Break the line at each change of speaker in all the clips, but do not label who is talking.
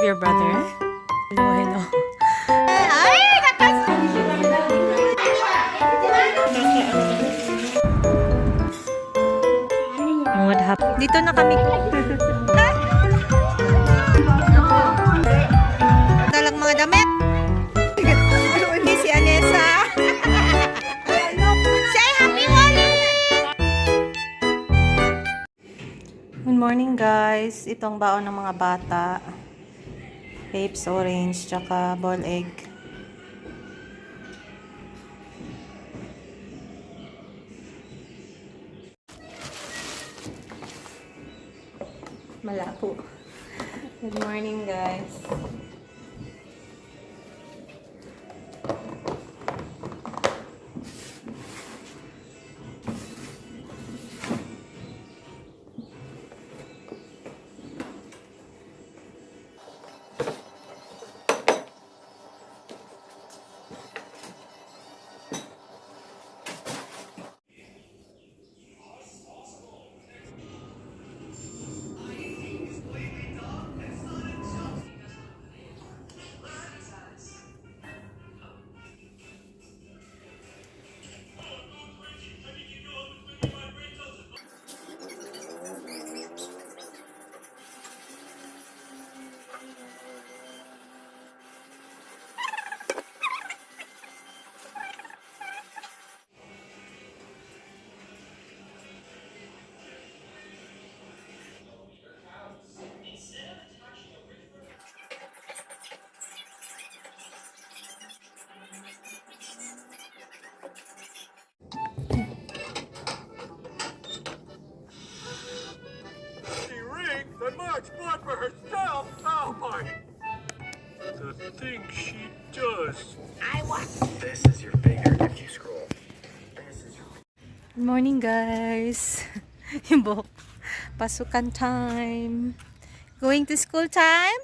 Your brother? Hello, hello. Ay, What happened? Dito na kami. Dalang mga damit. Hindi si Anessa. Say happy! Good morning guys. Itong baon ng mga bata. Papes, orange, tsaka ball egg. Malabo. Good morning guys.
This is your finger if you scroll. This is your
Good morning guys. Yung. Pasukan time. Going to school time?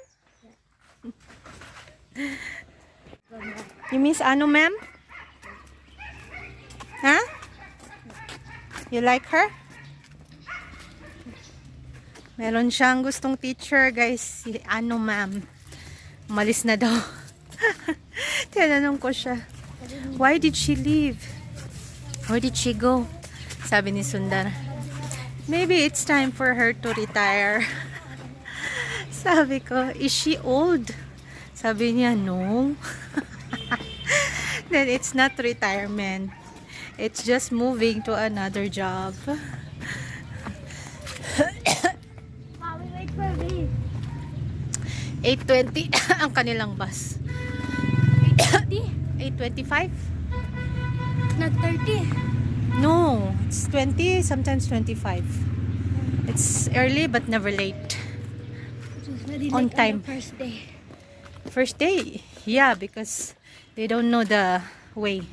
You miss ano, ma'am? Huh? You like her? Meron siyang gustong teacher, guys. Si ano, ma'am. Malis na daw. Tinanong ko siya. Why did she leave? Where did she go? Sabi ni Sundar. Maybe it's time for her to retire. Sabi ko, is she old? Sabi niya, no. Then it's not retirement. It's just moving to another job.
Mommy, wait for me.
8.20 ang kanilang bus. 8.25?
Not 30.
No, it's 20, sometimes 25. It's early but never late.
Very
On time.
On first day.
First day, yeah, because they don't know the way.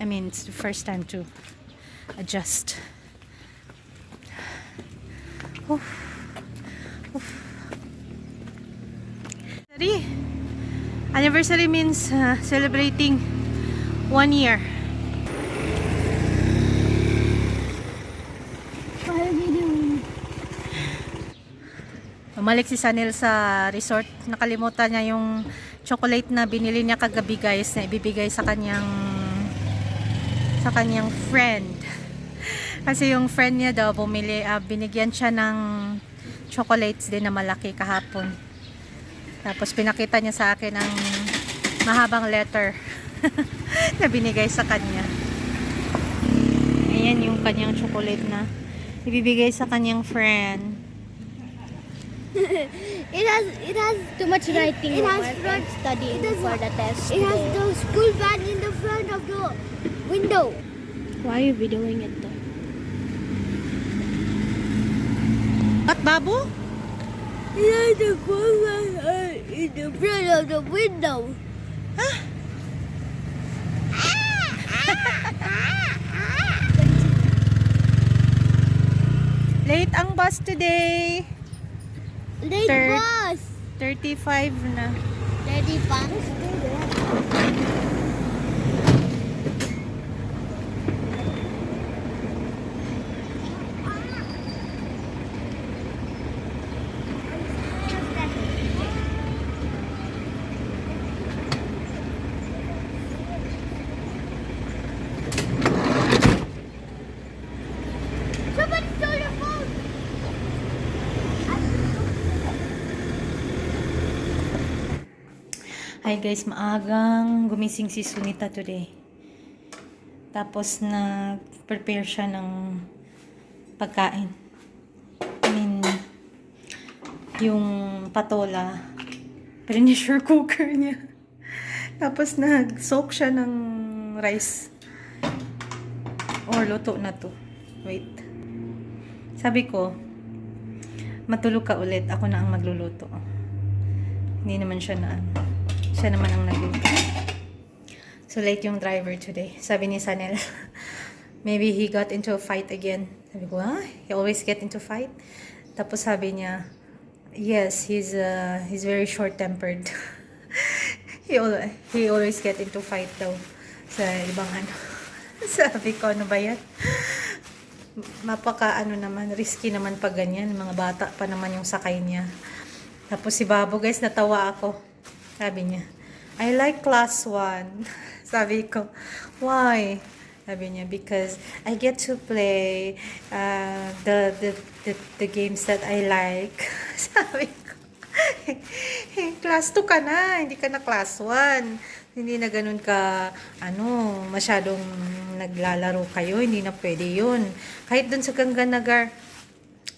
I mean, it's the first time to adjust. Oof. Oof. Anniversary. Anniversary means uh, celebrating one year. Bumalik si Sanil sa resort. Nakalimutan niya yung chocolate na binili niya kagabi guys na ibibigay sa kanyang sa kanyang friend. Kasi yung friend niya daw bumili, ah, binigyan siya ng chocolates din na malaki kahapon. Tapos pinakita niya sa akin ang mahabang letter na binigay sa kanya. Ayan yung kanyang chocolate na ibibigay sa kanyang friend.
It has it has too much writing. It has front studying for the test. It has the school bag in the front of the window. Why are we doing it though?
At babu?
Has the bag uh, in the front of the window.
Late ang bus today.
Late
Third.
bus.
35 na.
Somebody stole phone!
Hi guys, maagang gumising si Sunita today. Tapos na prepare siya ng pagkain. I mean, yung patola, pressure cooker niya. Tapos nag-soak siya ng rice. Or luto na to. Wait. Sabi ko, matulog ka ulit. Ako na ang magluluto. Hindi naman siya na. Siya naman ang nagluluto. So late yung driver today. Sabi ni Sanel, maybe he got into a fight again. Sabi ko, ah, he always get into fight. Tapos sabi niya, yes, he's uh, he's very short-tempered. he, al- he always get into fight daw sa ibang ano. sabi ko, ano ba yan? Mapaka ano naman, risky naman pag ganyan. Mga bata pa naman yung sakay niya. Tapos si Babo, guys, natawa ako. Sabi niya, I like class 1. Sabi ko, why? Sabi niya, because I get to play uh, the, the, the, the games that I like. Sabi ko, class 2 ka na, hindi ka na class 1. Hindi na ganun ka, ano, masyadong naglalaro kayo, hindi na pwede yun. Kahit dun sa Gangganagar,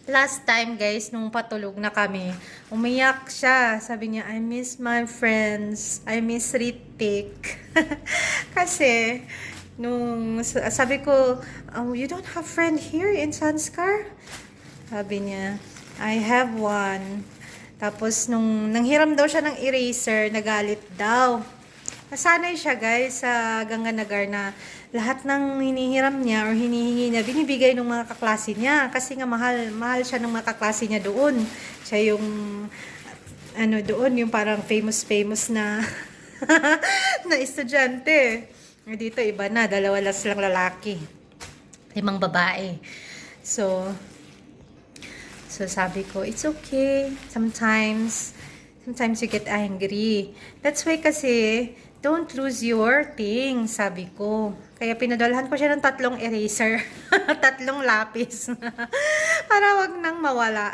last time guys, nung patulog na kami, umiyak siya. Sabi niya, I miss my friends. I miss Ritik. Kasi, nung sabi ko, oh, you don't have friend here in Sanskar? Sabi niya, I have one. Tapos, nung nanghiram daw siya ng eraser, nagalit daw. Nasanay siya guys sa Ganganagar na lahat ng hinihiram niya or hinihingi niya, binibigay ng mga kaklase niya. Kasi nga mahal, mahal siya ng mga kaklase niya doon. Siya yung, ano doon, yung parang famous-famous na, na estudyante. Dito iba na, dalawa lang silang lalaki. Limang babae. So, so sabi ko, it's okay. Sometimes, sometimes you get angry. That's why kasi, don't lose your thing, sabi ko. Kaya pinadalhan ko siya ng tatlong eraser. tatlong lapis. Para wag nang mawala.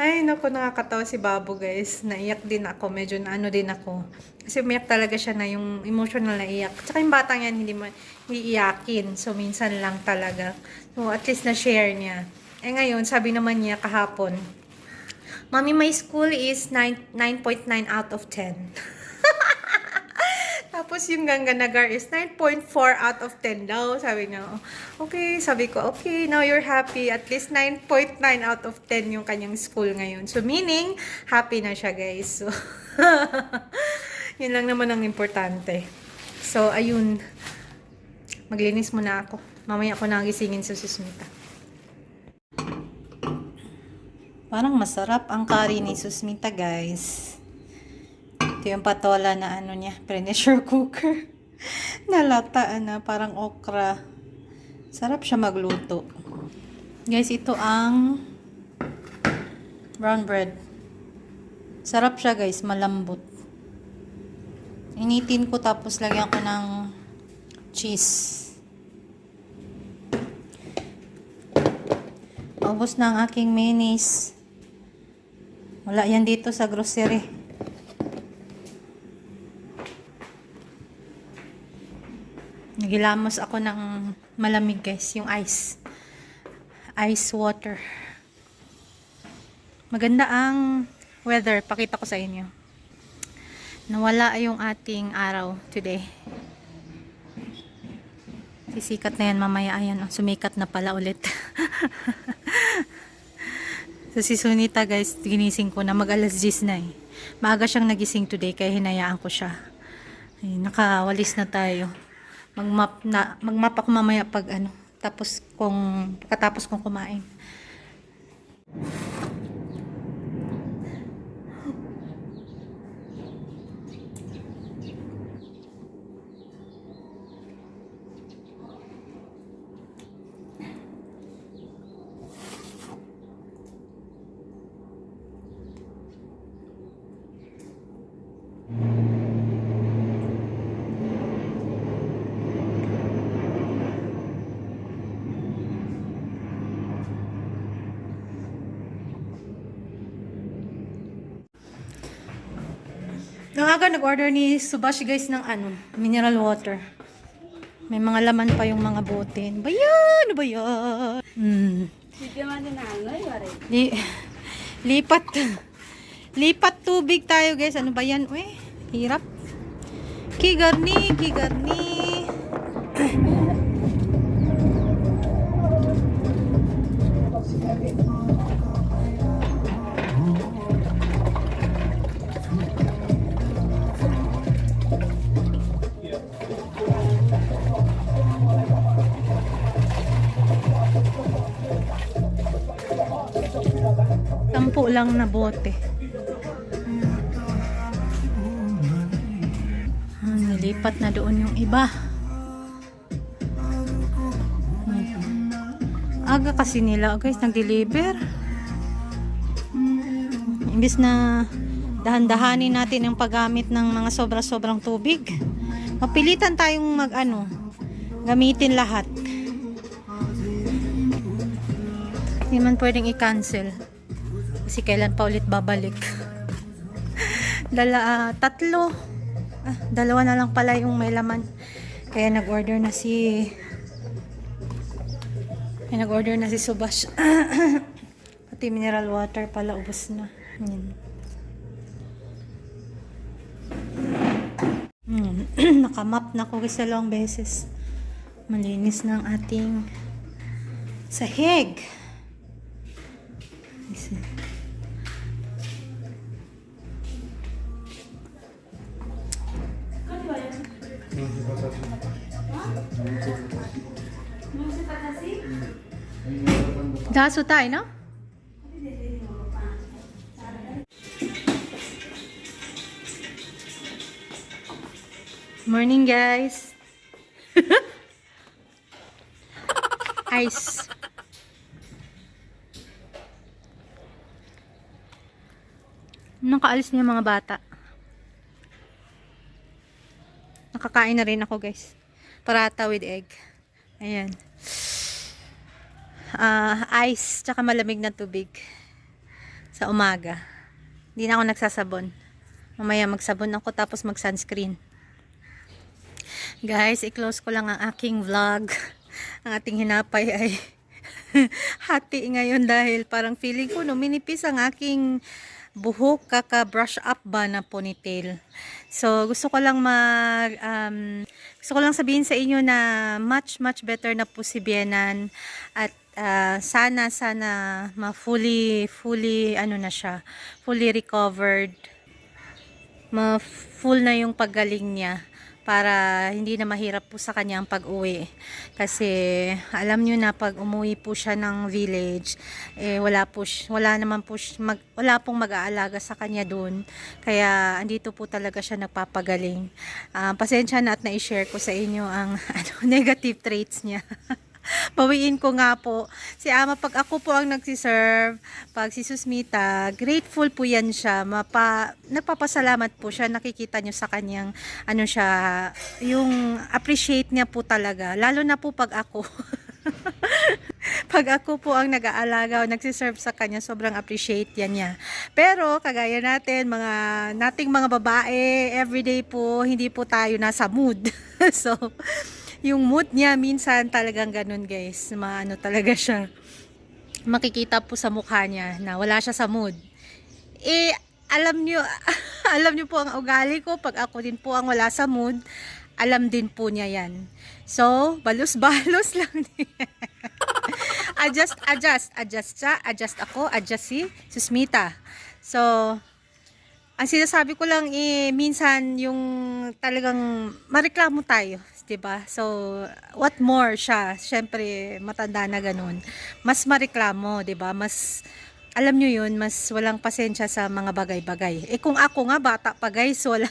Ay, naku, nakakatawa si Babo, guys. Naiyak din ako. Medyo na ano din ako. Kasi umiyak talaga siya na yung emotional na iyak. Tsaka yung batang yan, hindi mo iiyakin. So, minsan lang talaga. So, at least na-share niya. Eh, ngayon, sabi naman niya kahapon, Mami, my school is 9 9.9 out of 10. Tapos yung Ganganagar is 9.4 out of 10 daw. Sabi niya, okay. Sabi ko, okay, now you're happy. At least 9.9 out of 10 yung kanyang school ngayon. So, meaning, happy na siya, guys. So, yun lang naman ang importante. So, ayun. Maglinis muna ako. Mamaya ako nagisingin sa susmita. Parang masarap ang curry ni Susmita, guys. Ito yung patola na ano niya, pressure cooker. Nalata na, parang okra. Sarap siya magluto. Guys, ito ang brown bread. Sarap siya guys, malambot. Initin ko tapos lagyan ko ng cheese. Ubus na ang aking mayonnaise. Wala yan dito sa grocery. Nagilamos ako ng malamig guys, yung ice. Ice water. Maganda ang weather, pakita ko sa inyo. Nawala yung ating araw today. Sisikat na yan mamaya, ayan, oh, sumikat na pala ulit. so si Sunita guys, ginising ko na mag alas 10 na eh. Maaga siyang nagising today kaya hinayaan ko siya. Ay, nakawalis na tayo magmap na magmap ako mamaya pag ano tapos kung katapos kong kumain Nung aga nag-order ni Subashi guys ng ano, mineral water. May mga laman pa yung mga bote. Ano ba yan? Ano ba yan? Hmm. Li lipat. Lipat tubig tayo guys. Ano ba yan? Uy, hirap. Kigarni, kigarni. Lang na bote. Ah, nilipat na doon yung iba. Aga kasi nila guys nag-deliver. Imbis na dahan-dahanin natin yung paggamit ng mga sobra-sobrang tubig. Mapilitan tayong mag ano, gamitin lahat. Hindi man pwedeng i-cancel. Kasi kailan pa ulit babalik. Dala, ah, tatlo. Ah, dalawa na lang pala yung may laman. Kaya nag-order na si... Kaya nag-order na si Subash. Pati mineral water pala, ubos na. Yan. Hmm. Nakamap na ko sa long beses. Malinis ng ating sahig. Isa. Daso tayo, no? Morning, guys. Ice. Nakaalis niya mga bata. Nakakain na rin ako, guys. Parata with egg. Ayan. Ah, ice, tsaka malamig na tubig. Sa umaga. Hindi na ako nagsasabon. Mamaya magsabon ako tapos mag-sunscreen. Guys, i-close ko lang ang aking vlog. Ang ating hinapay ay hati ngayon dahil parang feeling ko no, minipis ang aking buhok kaka-brush up ba na ponytail. So, gusto ko lang mag um, gusto ko lang sabihin sa inyo na much much better na po si Bienan at ah, sana sana ma fully fully ano na siya, fully recovered. Ma full na yung paggaling niya para hindi na mahirap po sa kanya ang pag-uwi. Kasi alam niyo na pag umuwi po siya ng village, eh wala po wala naman po mag, wala pong mag-aalaga sa kanya doon. Kaya andito po talaga siya nagpapagaling. Ah, pasensya na at na-share ko sa inyo ang ano, negative traits niya. Bawiin ko nga po. Si Ama, pag ako po ang nagsiserve, pag si Susmita, grateful po yan siya. Mapa, nagpapasalamat po siya. Nakikita nyo sa kanyang, ano siya, yung appreciate niya po talaga. Lalo na po pag ako. pag ako po ang nag-aalaga o nagsiserve sa kanya, sobrang appreciate yan niya. Pero, kagaya natin, mga, nating mga babae, everyday po, hindi po tayo nasa mood. so, yung mood niya, minsan talagang ganun guys. Maano talaga siya. Makikita po sa mukha niya na wala siya sa mood. Eh, alam niyo, alam niyo po ang ugali ko, pag ako din po ang wala sa mood, alam din po niya yan. So, balus-balos lang niya. adjust, adjust, adjust siya, adjust ako, adjust si Susmita. So, ang sinasabi ko lang eh, minsan yung talagang mareklamo tayo, 'di ba? So, what more siya, syempre matanda na ganun. Mas mareklamo, 'di ba? Mas alam nyo yun, mas walang pasensya sa mga bagay-bagay. Eh kung ako nga bata pa guys, wala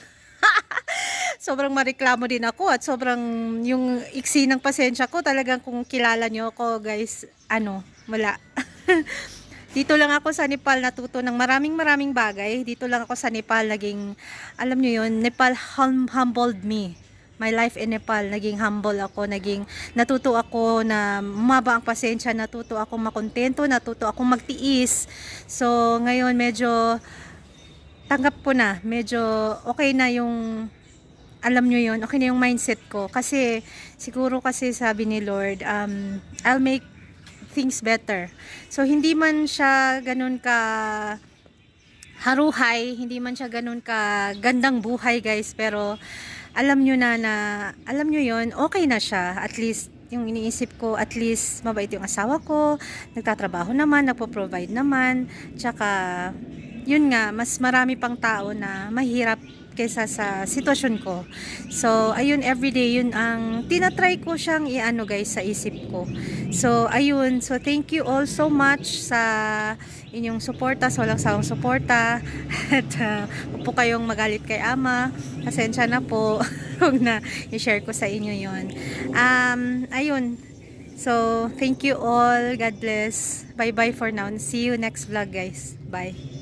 sobrang mareklamo din ako at sobrang yung iksi ng pasensya ko talagang kung kilala nyo ako guys, ano, wala. Dito lang ako sa Nepal natuto ng maraming maraming bagay. Dito lang ako sa Nepal naging, alam nyo yun, Nepal hum- humbled me. My life in Nepal, naging humble ako, naging natuto ako na maba ang pasensya, natuto ako makontento, natuto ako magtiis. So, ngayon medyo tanggap ko na. Medyo okay na yung alam nyo yun, okay na yung mindset ko. Kasi, siguro kasi sabi ni Lord, um, I'll make things better. So, hindi man siya ganun ka haruhay, hindi man siya ganun ka gandang buhay guys, pero alam nyo na na, alam nyo yon okay na siya. At least, yung iniisip ko, at least mabait yung asawa ko, nagtatrabaho naman, nagpo-provide naman, tsaka, yun nga, mas marami pang tao na mahirap kaysa sa sitwasyon ko. So, ayun, everyday, yun ang tinatry ko siyang iano guys sa isip ko. So, ayun. So, thank you all so much sa inyong suporta, sa walang sawang suporta. At uh, po kayong magalit kay Ama. Pasensya na po. Huwag na i-share ko sa inyo yon. Um, ayun. So, thank you all. God bless. Bye-bye for now. See you next vlog guys. Bye.